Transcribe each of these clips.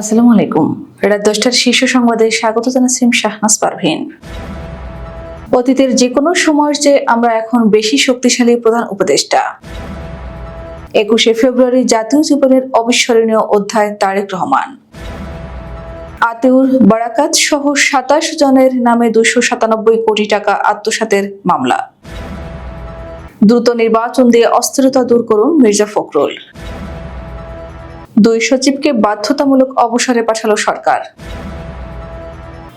আসসালামু আলাইকুম। রাত দশটার শীর্ষ সংবাদে স্বাগত জানাচ্ছি শাহনাজ পারভিন। অতীতের যে কোনো সময়ের চেয়ে আমরা এখন বেশি শক্তিশালী প্রধান উপদেষ্টা। একুশে ফেব্রুয়ারি জাতীয় জীবনের অবিস্মরণীয় অধ্যায় তারেক রহমান। আতেউর বারাকাত সহ সাতাশ জনের নামে দুশো সাতানব্বই কোটি টাকা আত্মসাতের মামলা। দ্রুত নির্বাচন দিয়ে অস্থিরতা দূর করুন মির্জা ফখরুল। দুই সচিবকে বাধ্যতামূলক অবসরে পাঠালো সরকার।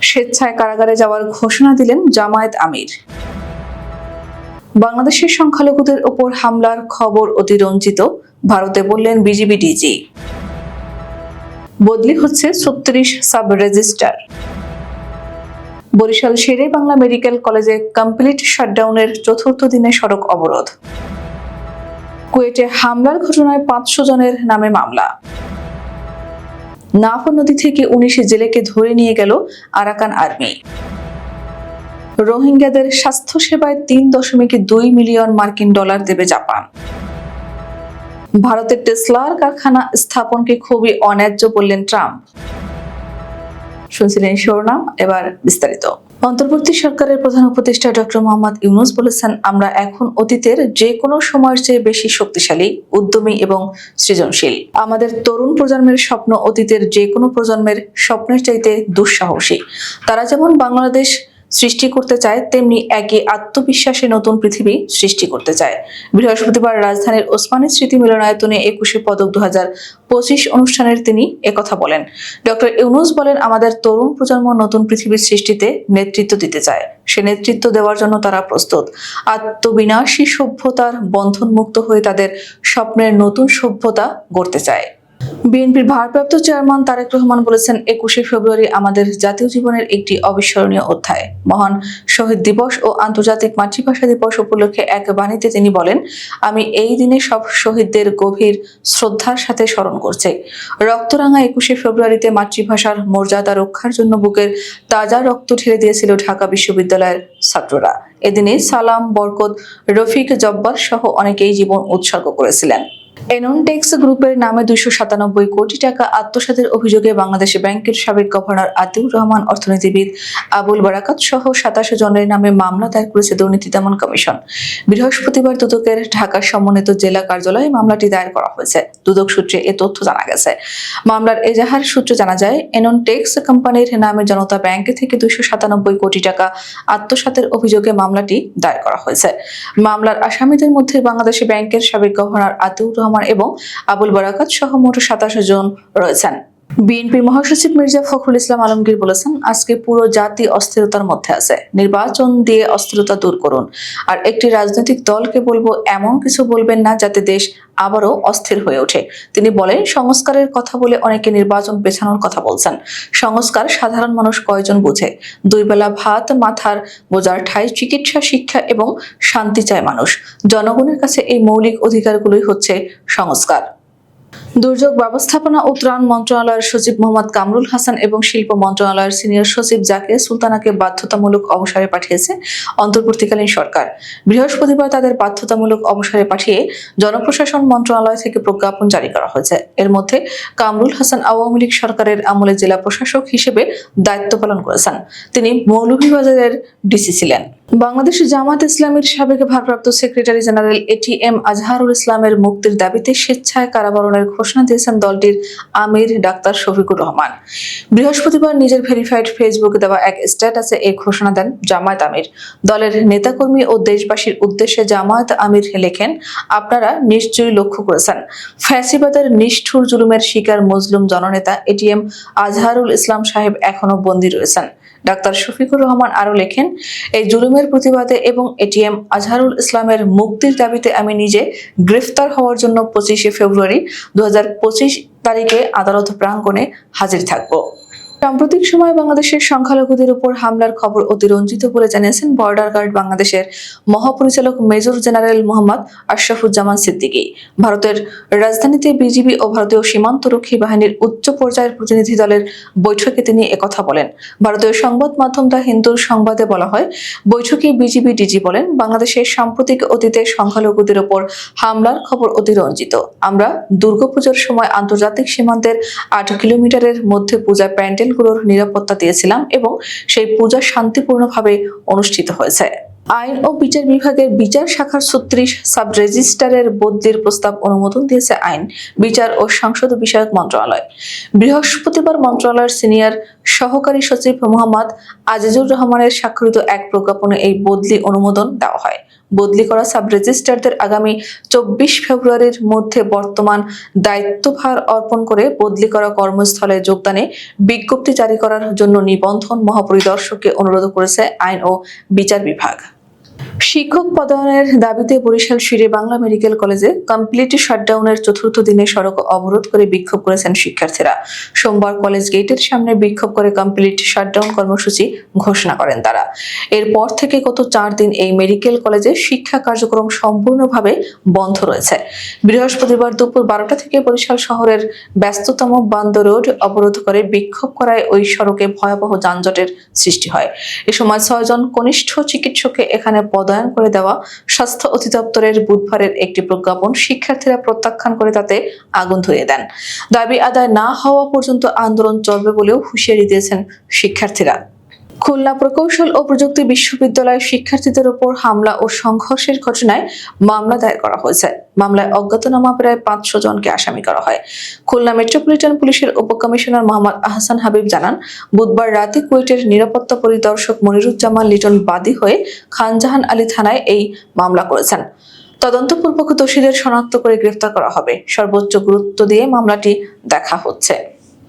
স্বেচ্ছায় কারাগারে যাওয়ার ঘোষণা দিলেন জামায়াত আমির। বাংলাদেশের সংখ্যালঘুদের ওপর হামলার খবর অতিরঞ্জিত ভারতে বললেন বিজিবি ডিজি। বদলি হচ্ছে ছত্রিশ sub registrar Barishal Shere Bangla medical কলেজে কমপ্লিট শাটডাউনের চতুর্থ দিনে সড়ক অবরোধ। কুয়েটে হামলার ঘটনায় পাঁচশো জনের নামে মামলা। নাফ নদী থেকে উনিশ জেলেকে ধরে নিয়ে গেল আরাকান আর্মি। রোহিঙ্গাদের স্বাস্থ্য সেবায় তিন দশমিক দুই মিলিয়ন মার্কিন ডলার দেবে জাপান। ভারতের টেসলার কারখানা স্থাপনকে খুবই অন্যায্য বললেন ট্রাম্প। শুনছিলেন শিরোনাম, এবার বিস্তারিত। অন্তর্বর্তী সরকারের প্রধান উপদেষ্টা ডক্টর মোহাম্মদ ইউনুস বলেছেন, আমরা এখন অতীতের যে কোনো সময়ের চেয়ে বেশি শক্তিশালী, উদ্যমী এবং সৃজনশীল। আমাদের তরুণ প্রজন্মের স্বপ্ন অতীতের যে কোনো প্রজন্মের স্বপ্নের চাইতে দুঃসাহসী। তারা যেমন বাংলাদেশ সৃষ্টি করতে চায়, তেমনি একই আত্মবিশ্বাসে নতুন পৃথিবী সৃষ্টি করতে চায়। বৃহস্পতিবার রাজধানীর ওসমানী স্মৃতি মিলনায়তনে একুশে পদক দু পঁচিশ অনুষ্ঠানের তিনি একথা বলেন। ডক্টর ইউনুস বলেন, আমাদের তরুণ প্রজন্ম নতুন পৃথিবীর সৃষ্টিতে নেতৃত্ব দিতে চায়। সে নেতৃত্ব দেওয়ার জন্য তারা প্রস্তুত। আত্মবিনাশী সভ্যতার বন্ধনমুক্ত হয়ে তাদের স্বপ্নের নতুন সভ্যতা গড়তে চায়। বিএনপির ভারপ্রাপ্ত চেয়ারম্যান তারেক রহমান বলেছেন, একুশে ফেব্রুয়ারি আমাদের জাতীয় জীবনের একটি অবিস্মরণীয় অধ্যায়। মহান শহীদ দিবস ও আন্তর্জাতিক মাতৃভাষা দিবস উপলক্ষে এক বাণীতে তিনি বলেন, আমি এই দিনে সব শহীদদের গভীর শ্রদ্ধার সাথে স্মরণ করছি। রক্তরাঙা একুশে ফেব্রুয়ারিতে মাতৃভাষার মর্যাদা রক্ষার জন্য বুকের তাজা রক্ত ঢেলে দিয়েছিল ঢাকা বিশ্ববিদ্যালয়ের ছাত্ররা। এদিনে সালাম, বরকত, রফিক জব্বার সহ অনেকেই জীবন উৎসর্গ করেছিলেন। এননটেক্স গ্রুপের নামে দুইশো সাতানব্বই কোটি টাকা আত্মসাতের অভিযোগে বাংলাদেশ ব্যাংকের সাবেক গভর্নর আতিউর রহমান, অর্থনীতিবিদ আবুল বারাকাত সহ সাতাশ জনের নামে মামলা দায়ের করেছে দুর্নীতি দমন কমিশন। বৃহস্পতিবার দুদকের ঢাকা সমন্বিত জেলা কার্যালয়ে মামলাটি দায়ের করা হয়েছে। দুদক সূত্রে এ তথ্য জানা গেছে। মামলার এজাহার সূত্রে জানা যায়, এননটেক্স কোম্পানির নামে জনতা ব্যাংক থেকে দুইশো সাতানব্বই কোটি টাকা আত্মসাতের অভিযোগে মামলাটি দায়ের করা হয়েছে। মামলার আসামিদের মধ্যে বাংলাদেশ ব্যাংকের সাবেক গভর্নর আতিউর রহমান এবং আবুল বারাকাত সহ মোট সাতাশ জন রয়েছেন। বিএনপির মহাসচিব মির্জা ফখরুল ইসলাম আলমগীর বলেছেন, আজকে পুরো জাতি অস্থিরতার মধ্যে আছে। নির্বাচন দিয়ে অস্থিরতা দূর করুন। আর একটি রাজনৈতিক দলকে বলব, এমন কিছু বলবেন না যাতে দেশ আবারও অস্থির হয়ে ওঠে। তিনি বলেন, সংস্কারের কথা বলে অনেকে নির্বাচন পেছানোর কথা বলছেন। সংস্কার সাধারণ মানুষ কয়জন বুঝে? দুই বেলা ভাত মাথার বোঝার ঠাই চিকিৎসা, শিক্ষা এবং শান্তি চায় মানুষ। জনগণের কাছে এই মৌলিক অধিকারগুলোই হচ্ছে সংস্কার। দুর্যোগ ব্যবস্থাপনা ও ত্রাণ মন্ত্রণালয়ের সচিব মোহাম্মদ কামরুল হাসান এবং শিল্প মন্ত্রণালয়ের সিনিয়র সচিব জাকির সুলতানাকে বাধ্যতামূলক অবসরে পাঠিয়েছে অন্তর্বর্তীকালীন সরকার। বৃহস্পতিবার তাদের বাধ্যতামূলক অবসরে পাঠিয়ে জনপ্রশাসন মন্ত্রণালয় থেকে প্রজ্ঞাপন জারি করা হয়েছে। এর মধ্যে কামরুল হাসান আওয়ামী লীগ সরকারের আমলে জেলা প্রশাসক হিসেবে দায়িত্ব পালন করেছেন। তিনি মৌলভীবাজারের ডিসি ছিলেন। বাংলাদেশ জামাত ইসলামের সাবেক ভারপ্রাপ্ত সেক্রেটারি জেনারেল এটিএম আজহারুল ইসলামের মুক্তির দাবিতে স্বেচ্ছায় কারাবরণের ঘোষণা দিয়েছেন দলটির আমির ডাক্তার শফিকুর রহমান। বৃহস্পতিবার নিজের ভেরিফাইড ফেসবুকে দেওয়া এক স্ট্যাটাসে এই ঘোষণা দেন জামায়াত আমির। দলের নেতাকর্মী ও দেশবাসীর উদ্দেশ্যে জামায়াত আমির লেখেন, আপনারা নিশ্চয়ই লক্ষ্য করেছেন, ফ্যাসিবাদের নিষ্ঠুর জুলুমের শিকার মজলুম জননেতা এটিএম আজহারুল ইসলাম সাহেব এখনও বন্দী রয়েছেন। ডাক্তার শফিকুর রহমান আরও লেখেন, এই জুলুমের প্রতিবাদে এবং এটিএম আজহারুল ইসলামের মুক্তির দাবিতে আমি নিজে গ্রেফতার হওয়ার জন্য পঁচিশে ফেব্রুয়ারি দু হাজার পঁচিশ তারিখে আদালত প্রাঙ্গণে হাজির থাকব। সাম্প্রতিক সময়ে বাংলাদেশের সংখ্যালঘুদের উপর হামলার খবর অতিরঞ্জিত বলে জানিয়েছেন বর্ডার গার্ড বাংলাদেশের মহাপরিচালক মেজর জেনারেল মোহাম্মদ আশরাফুজ্জামান সিদ্দিকী। ভারতের রাজধানীতে বিজিবি ও ভারতীয় সীমান্তরক্ষী বাহিনীর উচ্চ পর্যায়ের প্রতিনিধি দলের বৈঠকে তিনি একথা বলেন। ভারতীয় সংবাদ মাধ্যম দ্য হিন্দুর সংবাদে বলা হয়, বৈঠকে বিজিবি ডিজি বলেন, বাংলাদেশের সাম্প্রতিক অতীতে সংখ্যালঘুদের উপর হামলার খবর অতিরঞ্জিত। আমরা দুর্গাপুজোর সময় আন্তর্জাতিক সীমান্তের আট কিলোমিটারের মধ্যে পূজা প্যান্ডেলগুলোর নিরাপত্তা দিয়েছিলাম এবং সেই পূজা শান্তিপূর্ণভাবে অনুষ্ঠিত হয়েছে। আইন ও বিচার বিভাগের বিচার শাখার ছত্রিশ সাব রেজিস্ট্রারের বদলির প্রস্তাব অনুমোদন দিয়েছে আইন, বিচার ও সংসদ বিষয়ক মন্ত্রণালয়। বৃহস্পতিবার মন্ত্রণালয়ের সিনিয়র সহকারী সচিব মোহাম্মদ আজিজুর রহমানের স্বাক্ষরিত এক প্রজ্ঞাপনে এই বদলি অনুমোদন দেওয়া হয়। বদলি করা সাব রেজিস্ট্রারদের আগামী চব্বিশ ফেব্রুয়ারির মধ্যে বর্তমান দায়িত্বভার অর্পণ করে বদলি করা কর্মস্থলে যোগদানে বিজ্ঞপ্তি জারি করার জন্য নিবন্ধন মহাপরিদর্শককে অনুরোধ করেছে আইন ও বিচার বিভাগ। শিক্ষক পদায়নের দাবিতে বরিশাল শিরে বাংলা মেডিকেল কলেজে কমপ্লিট শাটডাউনের চতুর্থ দিনে সড়ক অবরোধ করে বিক্ষোভ করেছেন শিক্ষার্থীরা। সোমবার কলেজ গেটের সামনে বিক্ষোভ করে কমপ্লিট শাটডাউন কর্মসূচি ঘোষণা করেন তারা। এরপর থেকে গত চার দিন এই মেডিকেল কলেজে শিক্ষা কার্যক্রম সম্পূর্ণভাবে বন্ধ রয়েছে। বৃহস্পতিবার দুপুর বারোটা থেকে বরিশাল শহরের ব্যস্ততম বান্দ রোড অবরোধ করে বিক্ষোভ করায় ওই সড়কে ভয়াবহ যানজটের সৃষ্টি হয়। এ সময় ছয়জন কনিষ্ঠ চিকিৎসককে এখানে পদায়ন করে দেওয়া স্বাস্থ্য অধিদপ্তরের বুধবারের একটি প্রজ্ঞাপন শিক্ষার্থীরা প্রত্যাখ্যান করে তাতে আগুন ধরিয়ে দেন। দাবি আদায় না হওয়া পর্যন্ত আন্দোলন চলবে বলেও হুঁশিয়ারি দিয়েছেন শিক্ষার্থীরা। খুলনা প্রকৌশল ও প্রযুক্তি বিশ্ববিদ্যালয়ের শিক্ষার্থীদের উপর হামলা ও সংঘর্ষের ঘটনায় মামলা দায়ের করা হয়েছে। মামলায় অজ্ঞাতনামা প্রায় পাঁচশো জনকে আসামি করা হয়। খুলনা মেট্রোপলিটন পুলিশের উপকমিশনার মোহাম্মদ আহসান হাবিব জানান, বুধবার রাতে কুয়েটের নিরাপত্তা পরিদর্শক মনিরুজ্জামান লিটন বাদী হয়ে খানজাহান আলী থানায় এই মামলা করেছেন। তদন্তপূর্বক দোষীদের শনাক্ত করে গ্রেফতার করা হবে। সর্বোচ্চ গুরুত্ব দিয়ে মামলাটি দেখা হচ্ছে।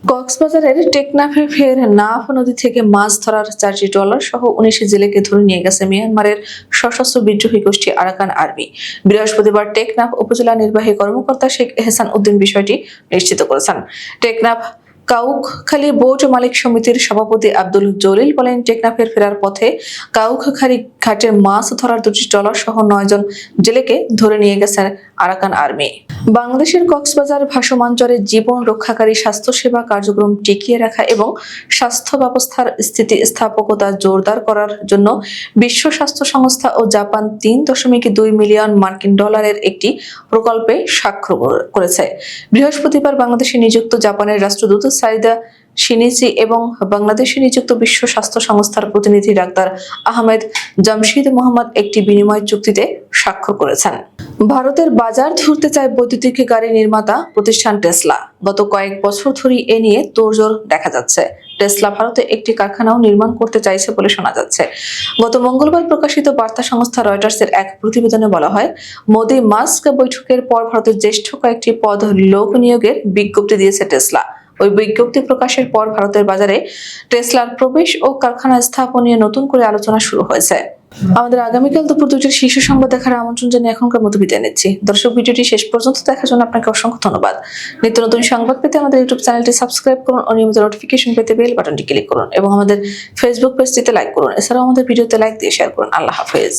কক্সবাজারের টেকনাফে ফের নাফ নদী থেকে মাছ ধরার চারটি ট্রলার সহ উনিশ জেলেকে ধরে নিয়ে গেছে মিয়ানমারের সশস্ত্র বিদ্রোহী গোষ্ঠী আরাকান আর্মি। বৃহস্পতিবার টেকনাফ উপজেলা নির্বাহী কর্মকর্তা শেখ এহসান উদ্দিন বিষয়টি নিশ্চিত করেছেন। টেকনাফ কাউখালী বোট মালিক সমিতির সভাপতি আব্দুল জলিল বলেন, টেকনাফের ফেরার পথে কাউখালী ঘাটে মাছ ধরার দুটি ট্রলার সহ নয়জন জেলেকে ধরে নিয়ে গেছেন আরাকান আর্মি। বাংলাদেশের কক্সবাজার ভাসমাঞ্চলে জীবন রক্ষাকারী স্বাস্থ্যসেবা কার্যক্রম টিকিয়ে রাখা এবং স্বাস্থ্য ব্যবস্থার স্থিতিস্থাপকতা জোরদার করার জন্য বিশ্ব স্বাস্থ্য সংস্থা ও জাপান তিন দশমিক দুই মিলিয়ন মার্কিন ডলারের একটি প্রকল্পে স্বাক্ষর করেছে। বৃহস্পতিবার বাংলাদেশে নিযুক্ত জাপানের রাষ্ট্রদূত সাইদা সিনিচি এবং বাংলাদেশে নিযুক্ত বিশ্ব স্বাস্থ্য সংস্থার প্রতিনিধি ডাক্তার আহমেদ জামশিদ মোহাম্মদ একটি বিনিময় চুক্তিতে স্বাক্ষর করেছেন। ভারতের বাজার ধরতে চায় বৈদ্যুতিক গাড়ি নির্মাতা প্রতিষ্ঠান টেসলা। গত কয়েক বছর ধরেই এ নিয়ে তোড়জোড় দেখা যাচ্ছে। টেসলা ভারতে একটি কারখানাও নির্মাণ করতে চাইছে বলে শোনা যাচ্ছে। গত মঙ্গলবার প্রকাশিত বার্তা সংস্থা রয়টার্সের এক প্রতিবেদনে বলা হয়, মোদি মাস্ক বৈঠকের পর ভারতের জ্যেষ্ঠ কয়েকটি পদ লোক নিয়োগের বিজ্ঞপ্তি দিয়েছে টেসলা। ওই বিজ্ঞপ্তি প্রকাশের পর ভারতের বাজারে টেসলার প্রবেশ ও কারখানা স্থাপন নিয়ে নতুন করে আলোচনা শুরু হয়েছে। আমাদের আগামীকাল দুপুর দুটোর শীর্ষ সংবাদ দেখার আমন্ত্রণ জানিয়ে এখনকার মতো বিদায় নিচ্ছি। দর্শক, ভিডিওটি শেষ পর্যন্ত দেখার জন্য আপনাকে অসংখ্য ধন্যবাদ। নিত্য নতুন সংবাদ পেতে আমাদের ইউটিউব চ্যানেলটি সাবস্ক্রাইব করুন ও নিয়মিত নোটিফিকেশন পেতে বেল বাটনটি ক্লিক করুন এবং আমাদের ফেসবুক পেজটিতে লাইক করুন। এছাড়াও আমাদের ভিডিওতে লাইক দিয়ে শেয়ার করুন। আল্লাহ হাফেজ।